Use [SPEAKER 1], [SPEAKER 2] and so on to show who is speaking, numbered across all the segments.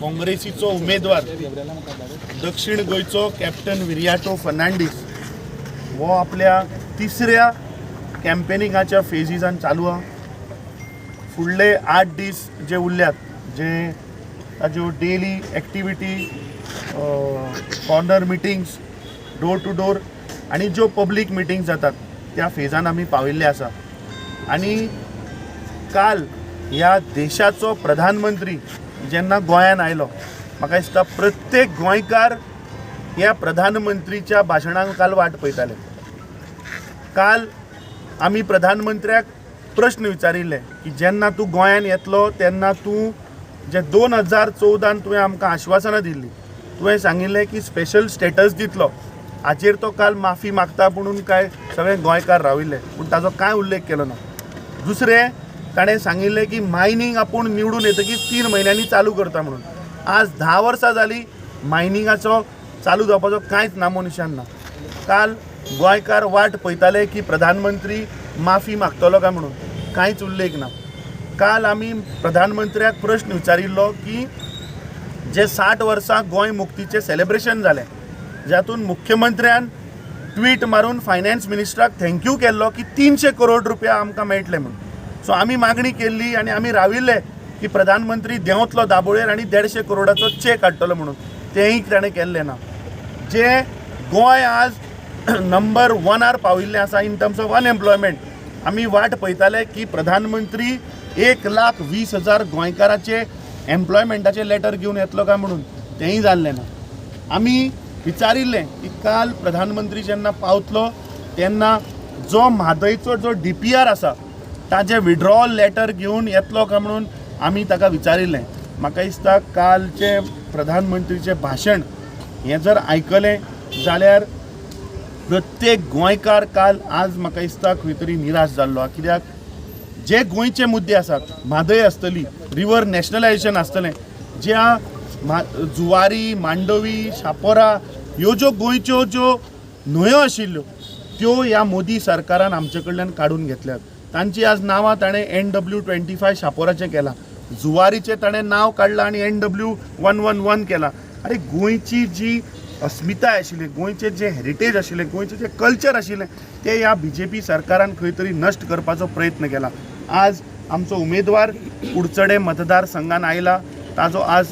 [SPEAKER 1] काँग्रेसीचो उमेदवार दक्षिण गोंयचो कॅप्टन विरियाटो फर्नांडीस हो आपल्या तिसऱ्या कॅम्पेनिंगाच्या फेजीसान चालू आहा. फुडले आठ दीस जे उरल्यात जे ताज्यो daily activity corner meetings door to door आनी ज्यो पब्लीक मिटिंग्स जातात त्या फेजान आमी पाविल्ले आसा आनी काल ह्या देशाचो प्रधानमंत्री जेन्ना गोंयान आयलो म्हाका दिसता प्रत्येक गोंयकार ह्या प्रधानमंत्रीच्या भाशणांक काल वाट पळयताले. काल आमी प्रधानमंत्र्याक प्रश्न विचारिल्ले की जेन्ना तूं गोंयान येतलो तेन्ना तूं जे दोन हजार चवदान तुवें आमकां आश्वासनां दिल्लीं तुवें सांगिल्लें की स्पेशल स्टेटस दितलो. हाचेर तो काल माफी मागता म्हणून काय सगळे गोंयकार राविल्ले. पूण ताजो कांय उल्लेख केलो ना? दुसरें ताणें सांगिल्लें की मायनींग आपूण निवडून येतकीच तीन म्हयन्यांनी चालू करता म्हणून. आज धा वर्सां जालीं मायनिंगाचो चालू जावपाचो कांयच नामो निशान ना. काल गोंयकार वाट पळयताले की प्रधानमंत्री माफी मागतलो काय म्हणून? कांयच उल्लेख ना. काल आमी प्रधानमंत्र्याक प्रश्न विचारिल्लो की जे साठ वर्सां गोंय मुक्तीचें सेलेब्रेशन जालें जातून मुख्यमंत्र्यान ट्वीट मारून फायनान्स मिनिस्टराक थँक्यू केल्लो की तीनशे करोड रुपया आमकां मेळटले म्हणून. सो आमी मागणी केल्ली आनी आमी राविल्ले की प्रधानमंत्री देंवतलो दाबोळेर आनी देडशे करोडाचो चेक हाडटलो म्हणून. तेंय ताणें केल्लें ना. जे गोंय आज नंबर वनार पाविल्लें आसा इन टर्म्स ऑफ अनएम्प्लॉयमेंट आमी वाट पळयताले की प्रधानमंत्री एक लाख वीस हजार गोंयकाराचे एम्प्लॉयमेंटाचे लेटर घेवन येतलो काय म्हणून. तेंय जाल्लें ना. आमी विचारिल्लें की काल प्रधानमंत्री जेन्ना पावतलो तेन्ना जो म्हादयचो जो डी पी आर आसा ताजें विड्रॉवल लेटर घेवन येतलो काय म्हणून आमी ताका विचारिल्लें म्हाका दिसता कालचें प्रधानमंत्रीचें भाशण हें जर आयकलें जाल्यार प्रत्येक गोंयकार काल आज म्हाका दिसता खंय तरी निराश जाल्लो आहा. कित्याक जे गोंयचे मुद्दे आसात म्हादय आसतली रिवर नॅशनलायजेशन आसतलें ज्या मा जुवारी मांडवी शापोरा ह्यो ज्यो गोंयच्यो ज्यो न्हंयो आशिल्ल्यो त्यो ह्या मोदी सरकारान आमचे कडल्यान काडून घेतल्यात. तांची आज नांवां ताणें एन डब्ल्यू ट्वेंटी फाय शापोराचें केलां. जुवारीचें ताणें नांव काडलां आनी N W one one one केलां. अरे गोंयची जी अस्मिताय आशिल्ली गोंयचें जें हेरिटेज आशिल्लें गोंयचें जें कल्चर आशिल्लें तें ह्या बी जे पी सरकारान खंय तरी नश्ट करपाचो प्रयत्न केला. आज आमचो उमेदवार कुडचडे मतदारसंघान आयला. ताजो आज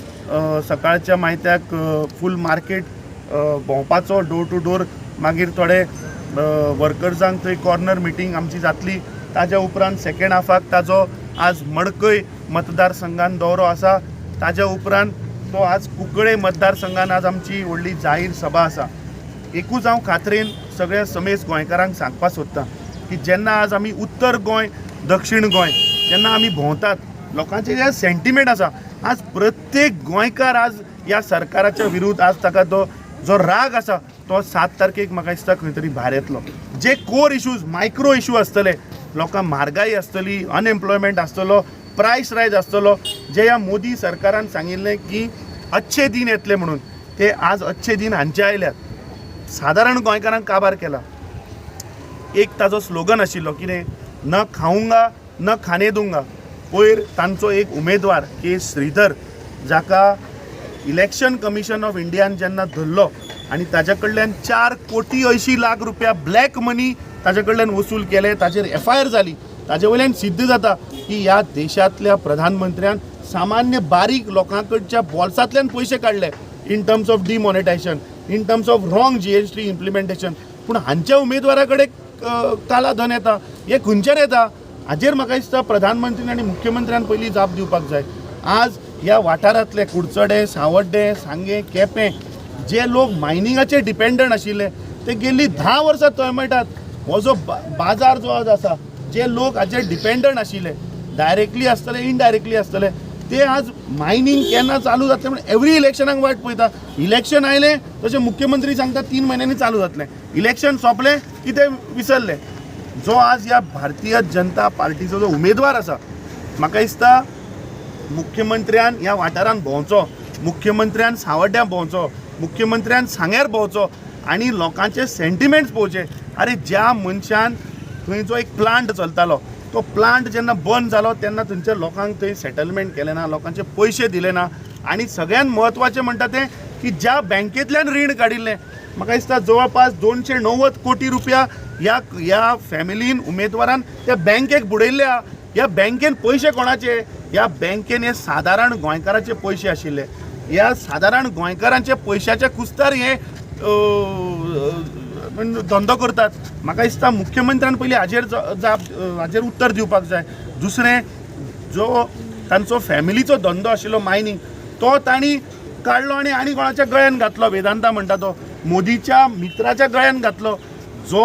[SPEAKER 1] सकाळच्या मायत्याक फूल मार्केट भोंवपाचो डोर टू डोर मागीर थोडे वर्कर्सांक थंय कॉर्नर मिटींग आमची जातली. ताज्या उपरांत सेकेंड हाफाक ताजो आज मडकय मतदारसंघान दौरो आसा. ताज्या उपरांत तो आज कुंकळे मतदारसंघान आज आमची व्हडली जाहीर सभा आसा. एकूच हांव खात्रेन सगळ्या समेज गोंयकारांक सांगपाक सोदतां की जेन्ना आज आमी उत्तर गोंय दक्षिण गोंय जेन्ना आमी भोंवतात लोकांचे जे सेंटिमेंट आसा आज प्रत्येक गोंयकार आज ह्या सरकाराच्या विरुद्ध आज ताका तो जो राग आसा तो सात तारखेक म्हाका दिसता खंय तरी भायर येतलो. जे कोर इश्यूज मायक्रो इश्यू आसतले लोकांक म्हारगाई आसतली अनएम्प्लॉयमेंट आसतलो प्रायस रायज आसतलो जे ह्या मोदी सरकारान सांगिल्लें की अच्छे दीन येतले म्हणून ते आज अच्छे दीन हांचे आयल्यात. सादारण गोंयकारांक काबार केला? एक ताजो स्लोगन आशिल्लो कितें? न खाऊंगा न खाने दूंगा. पयर तांचो एक उमेदवार के श्रीधर जाका इलेक्शन कमिशन ऑफ इंडियान जेन्ना धरलो आनी ताज्या कडल्यान चार कोटी अंयशीं लाख रुपया ब्लॅक मनी ताज्या कडल्यान वसूल केले ताचेर एफ आय आर जाली ताजे वयल्यान सिद्ध जाता की ह्या देशांतल्या प्रधानमंत्र्यान सामान्य बारीक लोकांकडच्या बॉल्सांतल्यान पयशे काडले in terms of demonetisation in terms of wrong G S T implementation पूण हांच्या उमेदवारा कडेन काला धन येता हे खंयच्यान येता. हाजेर म्हाका दिसता प्रधानमंत्री आनी मुख्यमंत्र्यान पयलीं जाप दिवपाक जाय. आज ह्या वाठारांतले कुडचडे सावड्डे सांगे केपें जे लोक मायनिंगाचेर डिपेंडंट आशिल्ले ते गेल्ली धा वर्सां तळमळटात हो जो बाजार जो आज आसा जे लोक हाचेर डिपेंडंट आशिल्ले डायरेक्टली आसतले इनडायरेक्टली आसतले ते आज मायनींग केन्ना चालू जातलें म्हणून एवरी इलेक्शनाक वाट पळयता. इलेक्शन आयलें तशें मुख्यमंत्री सांगता तीन म्हयन्यांनी चालू जातलें. इलेक्शन सोंपलें की ते विसरलें? जो आज ह्या भारतीय जनता पार्टीचो जो उमेदवार आसा म्हाका दिसता मुख्यमंत्र्यान ह्या वाठारांत भोंवचो मुख्यमंत्र्यान सावड्ड्या भोंवचो मुख्यमंत्र्यान सांग्यार भोंवचो आणि लोकांचे सेंटिमेंट्स पोवचे अरे ज्या मनशान थंय जो एक प्लांट चलतालो तो प्लांट जेन्ना बंद जालो तेन्ना थंयच्या लोकांक थंय सेटलमेंट केलें ना लोकांचे पयशे दिले ना. आणि सगळ्यात म्हत्वाचें म्हणटा तें की ज्या बँकेतल्यान रीण काडिल्लें म्हाका दिसता जवळपास दोनशे णव्वद कोटी रुपया ह्या ह्या फॅमिलीन उमेदवारान त्या बँकेक बुडयल्या. ह्या बँकेन पयशे कोणाचे? ह्या बँकेन हे सादारण गोंयकाराचे पयशे आशिल्ले. ह्या सादारण गोंयकारांचे पयशाचे कुस्तार हे धंदो करतात. म्हाका दिसता मुख्यमंत्र्यान पयलीं हाजेर जाप हाजेर उत्तर दिवपाक जाय. दुसरें जो तांचो फॅमिलीचो धंदो आशिल्लो मायनींग तो तांणी काडलो आनी आनी कोणाच्या गळ्यान घातलो? वेदांता म्हणटा तो. मोदीच्या मित्राच्या गळ्यान घातलो. जो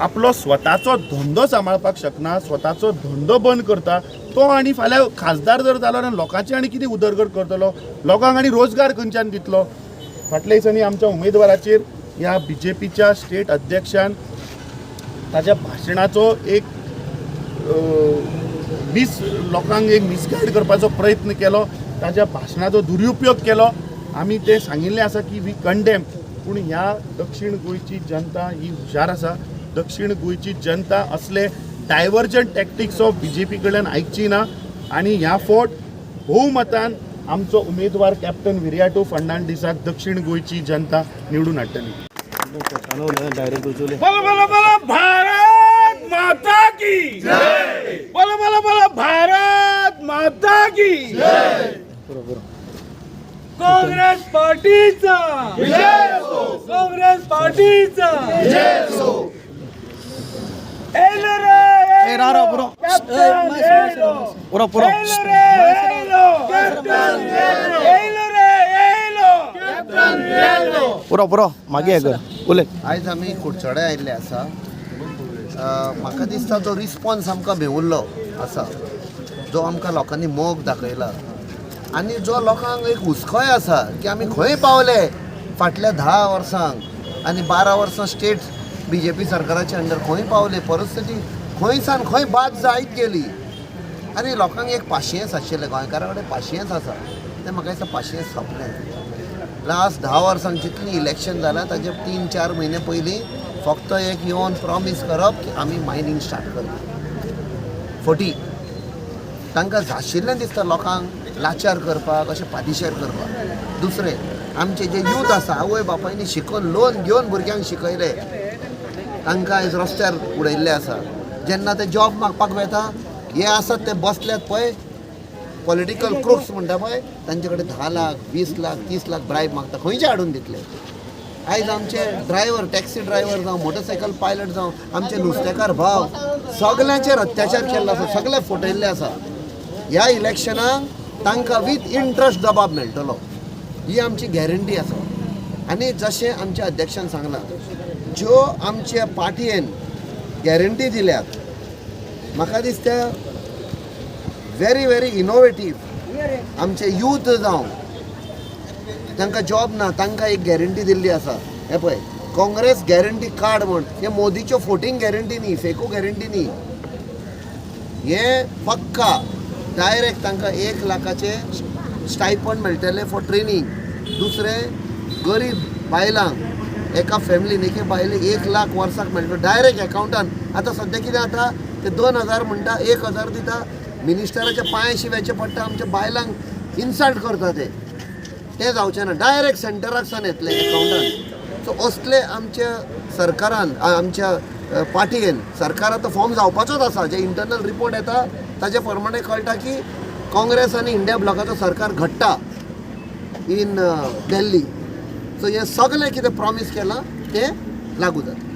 [SPEAKER 1] आपलो स्वताचो धंदो सांबाळपाक शकना स्वताचो धंदो बंद करता तो आनी फाल्यां खासदार जर जालो जाल्यार लोकांची आनी कितें उदरगत करतलो लोकांक आनी रोजगार खंयच्यान दितलो? फाटल्या दिसांनी आमच्या उमेदवाराचेर ह्या बी जे पीच्या स्टेट अध्यक्षान ताच्या भाशणाचो एक मिस लोकांक एक मिसगायड करपाचो प्रयत्न केलो ताच्या भाशणाचो दुरुपयोग केलो. आमी ते सांगिल्लें आसा की वी कंडेम पूण ह्या दक्षिण गोंयची जनता ही हुशार आसा. दक्षिण गोंयची जनता असले डायवर्जंट tactics of B J P कडल्यान आयकची ना. आनी ह्या फावट भोवमतान आमचो उमेदवार कॅप्टन विर्याटो फर्नांडिसाक दक्षिण गोंयची जनता निवडून हाडटली
[SPEAKER 2] बोलो बोलो बोलो भारत माता की बोलो बोलो बोलो भारत माता की काँग्रेस पार्टीचा काँग्रेस पार्टीचा एलो रे
[SPEAKER 3] ए, रा, रा, पुरो. पुरो पुरो
[SPEAKER 2] एलो रे एलो कॅप्टन एलो एलो रे एलो कॅप्टन एलो
[SPEAKER 3] पुरो पुरो मागे हे कर उलय
[SPEAKER 4] आयज आमी कुडचडे आयिल्ले आसा अ, म्हाका दिसता तो रिस्पॉन्स आमकां मेवुल्लो आसा जो आमकां लोकांनी मोग दाखयला आनी जो लोकांक एक हुस्कोय आसा की आमी खंय पावले फाटल्या धा वर्सांक आनी बारा वर्सां स्टेट बी जे पी सरकाराच्या अंडर खंय पावले परिस्थिती खंय सान खंय बाद जायत गेली. आनी लोकांक एक पाशियेंस आशिल्लें गोंयकारा कडेन पाशियेंस आसा तें म्हाका दिसता पाशियेंस सोंपलें लास्ट धा वर्सांक जितली इलेक्शन जालां ताचे तीन चार म्हयने पयलीं फक्त एक येवन प्रॉमीस करप की आमी मायनींग स्टार्ट करता फटी तांकां जाशिल्लें दिसता लोकांक लाचार करपाक अशें पादिशेर करपाक दुसरें आमचे जे यूथ आसा आवय बापायनी शिकोवन लोन घेवन भुरग्यांक शिकयले तांकां आयज रस्त्यार उडयल्ले आसा. जेन्ना ते जॉब मागपाक वेता हे आसात ते बसल्यात पळय पॉलिटिकल क्रुक्स म्हणटा पळय तांचे कडेन धा लाख वीस लाख तीस लाख ब्रायब मागता. खंयचे हाडून दितले? आयज आमचे ड्रायव्हर टॅक्सी ड्रायव्हर जावं मोटरसायकल पायलट जावं आमचे नुस्तेकार भाव सगळ्यांचेर अत्याचार केल्लो आसा सगळे फटयल्ले आसा. ह्या इलेक्शनाक तांकां वीथ इंट्रस्ट जबाब मेळटलो. ही आमची गॅरंटी आसा. आनी जशें आमच्या अध्यक्षान सांगलां ज्यो आमच्या पार्टयेन गॅरंटी दिल्यात म्हाका दिसता व्हेरी व्हेरी इनोवेटीव आमचे यूथ जावं. तांकां जॉब ना तांकां एक गॅरंटी दिल्ली आसा. हे पळय काँग्रेस गॅरंटी कार्ड म्हण हे मोदीच्यो फोटींग गॅरंटी न्ही फेको गॅरंटी न्ही. हे पक्का डायरेक्ट तांकां एक लाखाचे स्टायपंड मेळटले फॉर ट्रेनींग दुसरें गरीब बायलांक एका फॅमिलीन एके बायलेक एक लाख वर्साक मेळटलो डायरेक्ट एकावंटान आतां सद्या कितें जाता ते दोन हजार म्हणटा एक हजार दिता मिनिस्टराचे पांय शिव्याचे पडटा आमच्या बायलांक इन्सल्ट करता ते. ते जावचें ना. डायरेक्ट सेंटराक सान येतले एकावंटान सो असले आमच्या सरकारान आमच्या पाटयेन पार्टयेन सरकारान तो फॉर्म जावपाचोच आसा. जे इंटरनल रिपोर्ट येता ताचे प्रमाणे कळटा की काँग्रेस आनी इंडिया ब्लॉकाचो सरकार घडटा. इन दिल्ली. सो हे सगळें कितें प्रॉमीस केलां तें लागू जाता